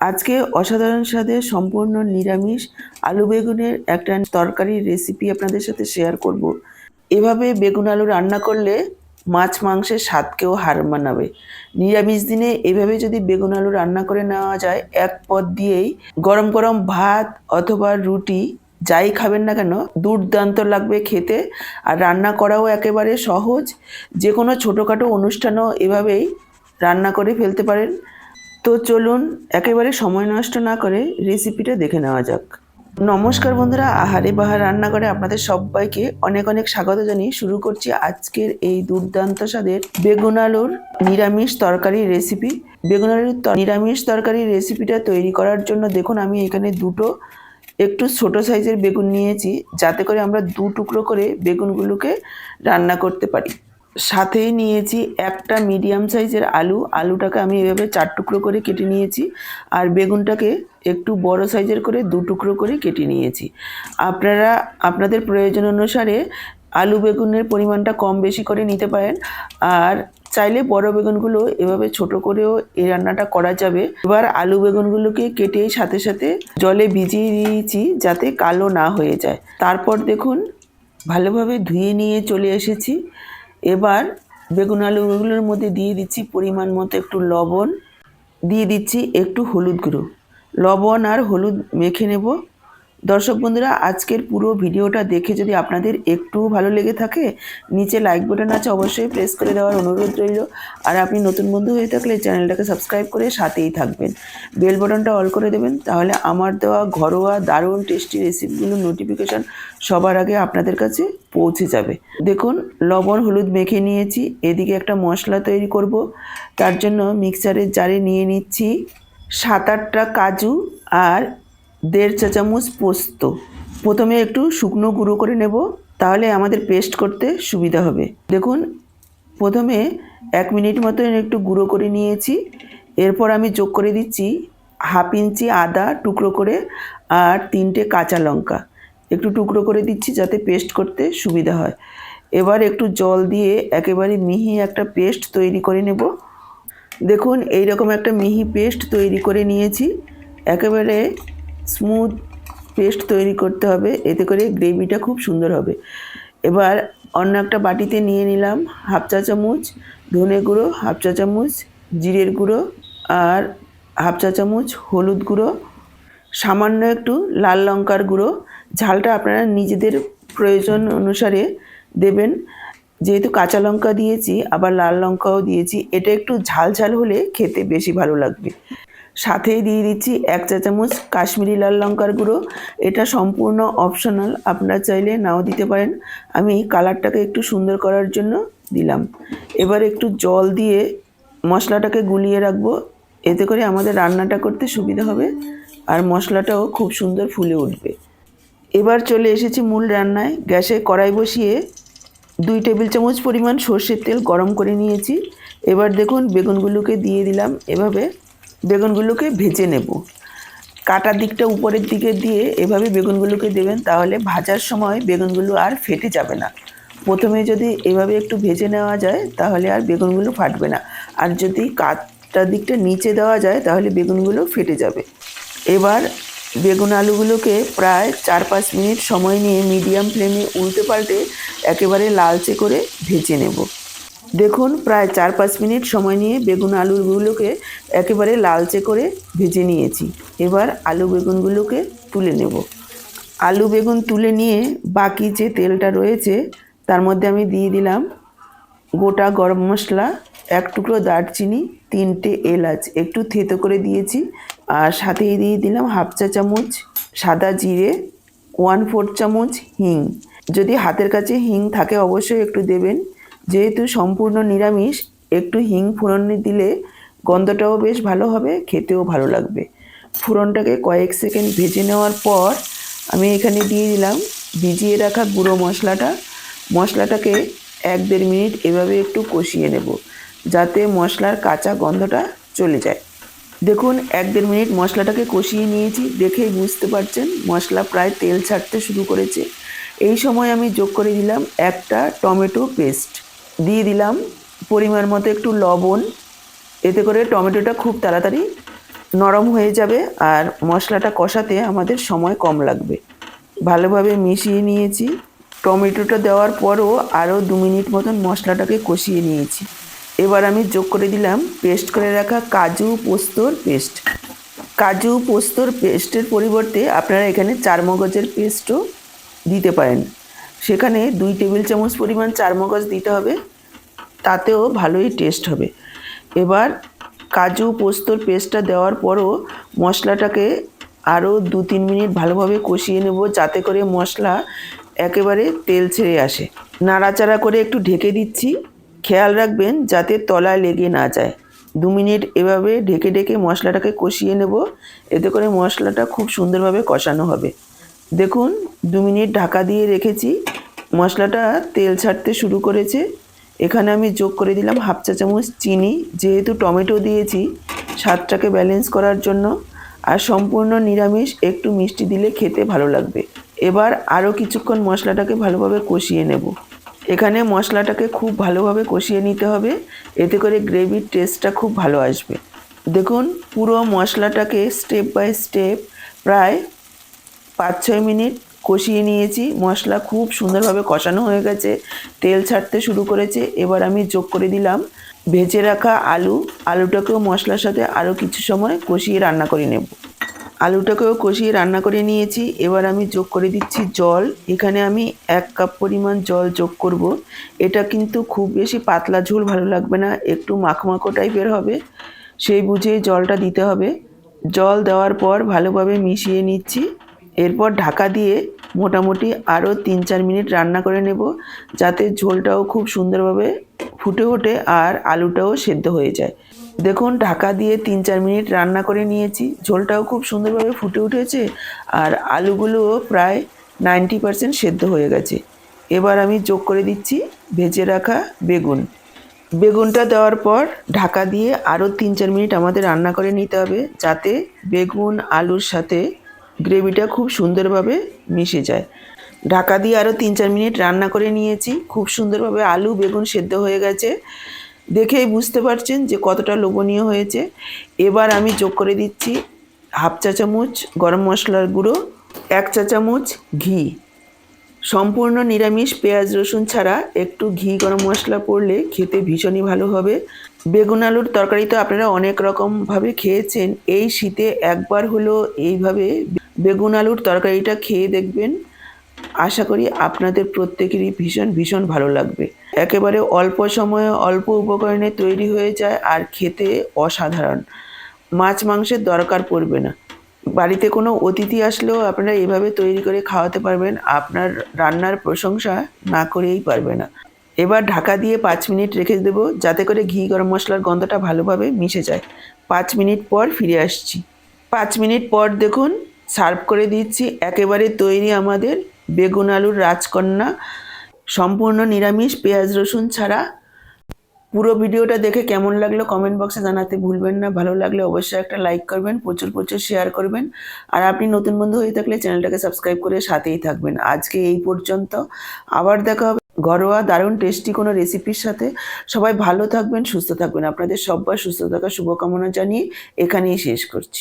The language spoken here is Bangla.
আজকে অসাধারণ স্বাদের সম্পূর্ণ নিরামিষ আলু বেগুনের একটা তরকারির রেসিপি আপনাদের সাথে শেয়ার করব। এভাবে বেগুন আলু রান্না করলে মাছ মাংসের স্বাদকেও হার মানাবে। নিরামিষ দিনে এভাবে যদি বেগুন আলু রান্না করে নেওয়া যায়, এক পদ দিয়েই গরম গরম ভাত অথবা রুটি যাই খাবেন না কেন, দুর্দান্ত লাগবে খেতে। আর রান্না করাও একেবারে সহজ। যে কোনো ছোটোখাটো অনুষ্ঠানও এভাবেই রান্না করে ফেলতে পারেন। তো চলুন একেবারে সময় নষ্ট না করে রেসিপিটা দেখে নেওয়া যাক। নমস্কার বন্ধুরা, আহারে বাহার রান্না করে আপনাদের সবাইকে অনেক অনেক স্বাগত জানিয়ে শুরু করছি আজকের এই দুর্দান্ত স্বাদের বেগুন আলুর নিরামিষ তরকারি রেসিপি বেগুন আলুর নিরামিষ তরকারি রেসিপিটা তৈরি করার জন্য দেখুন, আমি এখানে দুটো একটু ছোট সাইজের বেগুন নিয়েছি, যাতে করে আমরা দু টুকরো করে বেগুনগুলোকে রান্না করতে পারি। সাথেই নিয়েছি একটা মিডিয়াম সাইজের আলু। আলুটাকে আমি এভাবে চার টুকরো করে কেটে নিয়েছি আর বেগুনটাকে একটু বড় সাইজের করে দু টুকরো করে কেটে নিয়েছি। আপনারা, আপনাদের প্রয়োজন অনুসারে আলু বেগুনের পরিমাণটা কম বেশি করে নিতে পারেন আর চাইলে বড় বেগুনগুলো এভাবে ছোট করেও এই রান্নাটা করা যাবে। এবার আলু বেগুনগুলোকে কেটে সাথে সাথে জলে ভিজিয়ে দিয়েছি যাতে কালো না হয়ে যায়। তারপর দেখুন, ভালোভাবে ধুয়ে নিয়ে চলে এসেছি। এবার বেগুন আলুগুলোর মধ্যে দিয়ে দিচ্ছি পরিমাণ মতো একটু লবণ, দিয়ে দিচ্ছি একটু হলুদ গুঁড়ো। লবণ আর হলুদ মেখে নেব। দর্শক বন্ধুরা, আজকের পুরো ভিডিওটা দেখে যদি আপনাদের একটু ভালো লেগে থাকে, নিচে লাইক বাটন আছে অবশ্যই প্রেস করে দেওয়ার অনুরোধ রইল। আর আপনি নতুন বন্ধু হয়ে থাকলে চ্যানেলটাকে সাবস্ক্রাইব করে সাথেই থাকবেন। বেল বাটনটা অল করে দেবেন, তাহলে আমার দেওয়া ঘরোয়া, দারুণ টেস্টি রেসিপিগুলোর নোটিফিকেশান সবার আগে আপনাদের কাছে পৌঁছে যাবে। দেখুন, লবণ, হলুদ মেখে নিয়েছি, এদিকে একটা মশলা তৈরি করব। তার জন্য মিক্সারের জারে নিয়ে নিচ্ছি সাত আটটা কাজু আর দেড় চা চামচ পোস্ত। প্রথমে একটু শুকনো গুঁড়ো করে নেব, তাহলে আমাদের পেস্ট করতে সুবিধা হবে। দেখুন, প্রথমে এক মিনিট মতন একটু গুঁড়ো করে নিয়েছি। এরপর আমি যোগ করে দিচ্ছি হাফ ইঞ্চি আদা টুকরো করে আর তিনটে কাঁচা লঙ্কা। একটু টুকরো করে দিচ্ছি যাতে পেস্ট করতে সুবিধা হয়। এবার একটু জল দিয়ে একেবারে মিহি একটা পেস্ট তৈরি করে নেব। দেখুন এই রকম একটা মিহি পেস্ট তৈরি করে নিয়েছি। একেবারে স্মুথ পেস্ট তৈরি করতে হবে, এতে করে গ্রেভিটা খুব সুন্দর হবে। এবার অন্য একটা বাটিতে নিয়ে নিলাম হাফ চা চামচ ধনে গুঁড়ো, হাফ চা চামচ জিরের গুঁড়ো আর হাফ চা চামচ হলুদ গুঁড়ো, সামান্য একটু লাল লঙ্কার গুঁড়ো। ঝালটা আপনারা নিজেদের প্রয়োজন অনুসারে দেবেন। যেহেতু কাঁচা লঙ্কা দিয়েছি, আবার লাল লঙ্কাও দিয়েছি, এটা একটু ঝাল ঝাল হলে খেতে বেশি ভালো লাগবে। সাথেই দিয়ে দিচ্ছি এক চা চামচ কাশ্মীরি লাল লঙ্কার গুঁড়ো। এটা সম্পূর্ণ অপশনাল আপনারা চাইলে নাও দিতে পারেন। আমি কালারটাকে একটু সুন্দর করার জন্য দিলাম। এবার একটু জল দিয়ে মশলাটাকে গুলিয়ে রাখব। এতে করে আমাদের রান্নাটা করতে সুবিধা হবে আর মশলাটাও খুব সুন্দর ফুলে উঠবে। এবার চলে এসেছি মূল রান্নায়। গ্যাসে কড়াই বসিয়ে দুই টেবিল চামচ পরিমাণ সর্ষের তেল গরম করে নিয়েছি। এবার দেখুন, বেগুনগুলোকে দিয়ে দিলাম। এভাবে বেগুনগুলোকে ভেজে নেব। কাটার দিকটা উপরের দিকে দিয়ে এভাবে বেগুনগুলোকে দেবেন তাহলে ভাজার সময় বেগুনগুলো আর ফেটে যাবে না। প্রথমে যদি এভাবে একটু ভেজে নেওয়া যায় তাহলে আর বেগুনগুলো ফাটবে না। আর যদি কাটার দিকটা নিচে দেওয়া যায় তাহলে বেগুনগুলো ফেটে যাবে। এবার বেগুন আলুগুলোকে প্রায় চার পাঁচ মিনিট সময় নিয়ে মিডিয়াম ফ্লেমে উল্টে পাল্টে একেবারে লালচে করে ভেজে নেব। দেখুন, প্রায় চার পাঁচ মিনিট সময় নিয়ে বেগুন আলুগুলোকে একেবারে লালচে করে ভেজে নিয়েছি। এবার আলু বেগুনগুলোকে তুলে নেব। আলু বেগুন তুলে নিয়ে বাকি যে তেলটা রয়েছে, তার মধ্যে আমি দিয়ে দিলাম গোটা গরম মশলা, এক টুকরো দারচিনি, তিনটে এলাচ, একটু থেতো করে দিয়েছি। আর সাথেই দিয়ে দিলাম হাফ চা চামচ সাদা জিরে, ওয়ান ফোর চামচ হিং। যদি হাতের কাছে হিং থাকে, অবশ্যই একটু দেবেন। যেহেতু সম্পূর্ণ নিরামিষ, একটু হিং ফোড়নে দিলে গন্ধটাও বেশ ভালো হবে, খেতেও ভালো লাগবে। ফোড়নটাকে কয়েক সেকেন্ড ভেজে নেওয়ার পর আমি এখানে দিয়ে দিলাম ভিজিয়ে রাখা গুঁড়ো মশলাটা। মশলাটাকে এক দেড় মিনিট এভাবে একটু কষিয়ে নেব, যাতে মশলার কাঁচা গন্ধটা চলে যায়। দেখুন, এক দেড় মিনিট মশলাটাকে কষিয়ে নিয়েছি, দেখেই বুঝতে পারছেন মশলা প্রায় তেল ছাড়তে শুরু করেছে। এই সময় আমি যোগ করে দিলাম একটা টমেটো পেস্ট। দিয়ে দিলাম পরিমাণ মতো একটু লবণ। এতে করে টমেটোটা খুব তাড়াতাড়ি নরম হয়ে যাবে আর মশলাটা কষাতে আমাদের সময় কম লাগবে। ভালোভাবে মিশিয়ে নিয়েছি। টমেটোটা দেওয়ার পরও আরও দু মিনিট মতন মশলাটাকে কষিয়ে নিয়েছি। এবার আমি যোগ করে দিলাম পেস্ট করে রাখা কাজু পোস্তর পেস্ট। কাজু পোস্তর পেস্টের পরিবর্তে আপনারা এখানে চার মগজের পেস্টও দিতে পারেন। সেখানে দুই টেবিল চামচ পরিমাণ চার মগজ দিতে হবে, তাতেও ভালোই টেস্ট হবে। এবার কাজু পোস্তর পেস্টটা দেওয়ার পরও মশলাটাকে আরও দু তিন মিনিট ভালোভাবে কষিয়ে নেব, যাতে করে মশলা একেবারে তেল ছেড়ে আসে। নাড়াচাড়া করে একটু ঢেকে দিচ্ছি। খেয়াল রাখবেন যাতে তলায় লেগে না যায়। দু মিনিট এভাবে ঢেকে ঢেকে মশলাটাকে কষিয়ে নেব, এতে করে মশলাটা খুব সুন্দরভাবে কষানো হবে। দেখুন, দু মিনিট ঢাকা দিয়ে রেখেছি। মশলাটা তেল ছাড়তে শুরু করেছে। এখানে আমি যোগ করে দিলাম হাফ চা চামচ চিনি। যেহেতু টমেটো দিয়েছি, স্বাদটাকে ব্যালেন্স করার জন্য। আর সম্পূর্ণ নিরামিষ, একটু মিষ্টি দিলে খেতে ভালো লাগবে। এবার আরও কিছুক্ষণ মশলাটাকে ভালোভাবে কষিয়ে নেব। এখানে মশলাটাকে খুব ভালোভাবে কষিয়ে নিতে হবে। এতে করে গ্রেভির টেস্টটা খুব ভালো আসবে। দেখুন, পুরো মশলাটাকে স্টেপ বাই স্টেপ প্রায় পাঁচ ছয় মিনিট কষিয়ে নিয়েছি। মশলা খুব সুন্দরভাবে কষানো হয়ে গেছে। তেল ছাড়তে শুরু করেছে। এবার আমি যোগ করে দিলাম ভেজে রাখা আলু। আলুটাকেও মশলার সাথে আরও কিছু সময় কষিয়ে রান্না করে নেব। আলুটাকেও কষিয়ে রান্না করে নিয়েছি। এবার আমি যোগ করে দিচ্ছি জল। এখানে আমি এক কাপ পরিমাণ জল যোগ করব। এটা কিন্তু খুব বেশি পাতলা ঝোল ভালো লাগবে না। একটু মাখমাখো টাইপের হবে। সেই বুঝে জলটা দিতে হবে। জল দেওয়ার পর ভালোভাবে মিশিয়ে নিচ্ছি। এরপর ঢাকা দিয়ে মোটামুটি আরও তিন চার মিনিট রান্না করে নেব, যাতে ঝোলটাও খুব সুন্দরভাবে ফুটে ওঠে আর আলুটাও সেদ্ধ হয়ে যায়। দেখুন, ঢাকা দিয়ে তিন চার মিনিট রান্না করে নিয়েছি। ঝোলটাও খুব সুন্দরভাবে ফুটে উঠেছে আর আলুগুলোও প্রায় নাইনটি পারসেন্ট সেদ্ধ হয়ে গেছে। এবার আমি যোগ করে দিচ্ছি ভেজে রাখা বেগুন। বেগুনটা দেওয়ার পর ঢাকা দিয়ে আরও তিন চার মিনিট আমাদের রান্না করে নিতে হবে, যাতে বেগুন, আলুর সাথে গ্রেভিটা খুব সুন্দরভাবে মিশে যায়। ঢাকা দিয়ে আরও তিন চার মিনিট রান্না করে নিয়েছি। খুব সুন্দরভাবে আলু, বেগুন সেদ্ধ হয়ে গেছে। দেখেই বুঝতে পারছেন যে কতটা লোভনীয় হয়েছে। এবার আমি যোগ করে দিচ্ছি হাফ চা চামচ গরম মশলার গুঁড়ো, এক চা চামচ ঘি। সম্পূর্ণ নিরামিষ পেঁয়াজ, রসুন ছাড়া একটু ঘি গরম মশলা পড়লে খেতে ভীষণই ভালো হবে। বেগুন আলুর তরকারি তো আপনারা অনেক রকমভাবে খেয়েছেন। এই শীতে একবার হলো এইভাবে বেগুন আলুর তরকারিটা খেয়ে দেখবেন। আশা করি আপনাদের প্রত্যেকেরই ভীষণ ভীষণ ভালো লাগবে। একেবারে অল্প সময়ে অল্প উপকরণে তৈরি হয়ে যায় আর খেতে অসাধারণ। মাছ মাংসের দরকার পড়বে না। বাড়িতে কোনো অতিথি আসলেও আপনারা এভাবে তৈরি করে খাওয়াতে পারবেন। আপনার রান্নার প্রশংসা না করেই পারবে না। এবার ঢাকা দিয়ে পাঁচ মিনিট রেখে দেবো যাতে করে ঘি গরম মশলার গন্ধটা ভালোভাবে মিশে যায়। পাঁচ মিনিট পর ফিরে আসছি। পাঁচ মিনিট পর দেখুন সার্ভ করে দিচ্ছি। একেবারে তৈরি আমাদের বেগুন আলুর রাজকন্যা। সম্পূর্ণ নিরামিষ, পেঁয়াজ, রসুন ছাড়া। পুরো ভিডিওটা দেখে কেমন লাগল কমেন্ট বক্সে জানাতে ভুলবেন না। ভালো লাগলে অবশ্যই একটা লাইক করবেন, প্রচুর প্রচুর শেয়ার করবেন। আর আপনি নতুন বন্ধু হয়ে থাকলে চ্যানেলটাকে সাবস্ক্রাইব করে সাথেই থাকবেন। আজকে এই পর্যন্ত। আবার দেখা হবে ঘরোয়া দারুণ টেস্টি কোনো রেসিপির সাথে। সবাই ভালো থাকবেন, সুস্থ থাকবেন। আপনাদের সব্বার সুস্থ থাকার শুভকামনা জানিয়ে এখানেই শেষ করছি।